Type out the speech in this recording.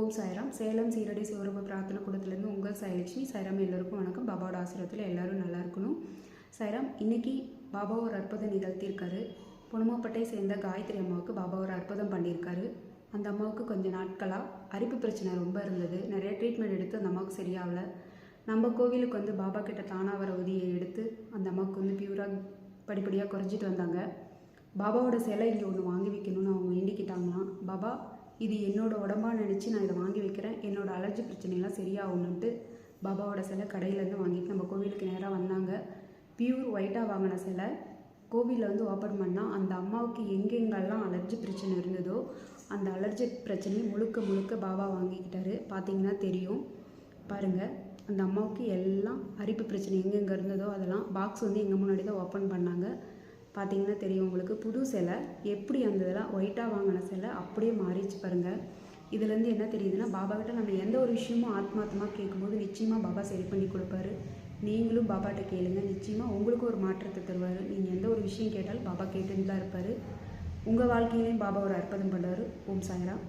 ஓம் சாய்ராம். சேலம் சீரடி சிவரூப பிரார்த்தனை கூடத்துலேருந்து உங்கள் சைலட்சுமி சாய்ராம் எல்லோருக்கும் வணக்கம். பாபாவோட ஆசிரியத்தில் எல்லோரும் நல்லா இருக்கணும். சாய்ராம் இன்னைக்கு பாபா ஒரு அற்புதம் நிகழ்த்தியிருக்காரு. பொணுமாப்பட்டை சேர்ந்த காயத்ரி அம்மாவுக்கு பாபா ஒரு அற்புதம் பண்ணியிருக்காரு. அந்த அம்மாவுக்கு கொஞ்ச நாட்களாக அரிப்பு பிரச்சனை ரொம்ப இருந்தது. நிறைய ட்ரீட்மெண்ட் எடுத்து அந்த அம்மாவுக்கு சரியாகல. நம்ம கோவிலுக்கு வந்து பாபா கிட்ட தானா வர உதவியை எடுத்து அந்த அம்மாவுக்கு வந்து பியூராக படிப்படியாக குறைஞ்சிட்டு வந்தாங்க. பாபாவோட சிலை இங்கே ஒன்று வாங்கி வைக்கணும்னு அவங்க வேண்டிக்கிட்டாங்களாம். பாபா இது என்னோட உடம்பா நினச்சி நான் இதை வாங்கி வைக்கிறேன். என்னோட அலர்ஜி பிரச்சனைலாம் சரியாகணுன்ட்டு பாபாவோட சிலை கடையிலேருந்து வாங்கிட்டு நம்ம கோவிலுக்கு நேராக வந்தாங்க. பியூர் ஒயிட்டாக வாங்கின சிலை. கோவிலில் வந்து ஓப்பன் பண்ணால் அந்த அம்மாவுக்கு எங்கெங்கெல்லாம் அலர்ஜி பிரச்சனை இருந்ததோ அந்த அலர்ஜி பிரச்சனையை முழுக்க முழுக்க பாபா வாங்கிக்கிட்டாரு. பார்த்தீங்கன்னா தெரியும். பாருங்கள் அந்த அம்மாவுக்கு எல்லாம் அரிப்பு பிரச்சனை எங்கெங்கே இருந்ததோ அதெல்லாம் பாக்ஸ் வந்து எங்கள் முன்னாடி தான் ஓப்பன் பண்ணாங்க. பார்த்தீங்கன்னா தெரியும் உங்களுக்கு. புது சிலை எப்படி அந்த இதெல்லாம் ஒயிட்டாக வாங்கின சிலை அப்படியே மாறிச்சு பாருங்கள் இதுலேருந்து என்ன தெரியுதுன்னா பாபா கிட்ட நம்ம எந்த ஒரு விஷயமும் ஆத்மாத்தமாக கேட்கும்போது நிச்சயமாக பாபா சரி பண்ணி கொடுப்பாரு. நீங்களும் பாபாட்ட கேளுங்க. நிச்சயமாக உங்களுக்கும் ஒரு மாற்றத்தை தருவார். நீங்கள் எந்த ஒரு விஷயம் கேட்டாலும் பாபா கேட்டுன்னு தான் இருப்பார். உங்கள் வாழ்க்கையிலையும் பாபா ஒரு அற்புதம் பண்ணுவார். ஓம் சாய்ராம்.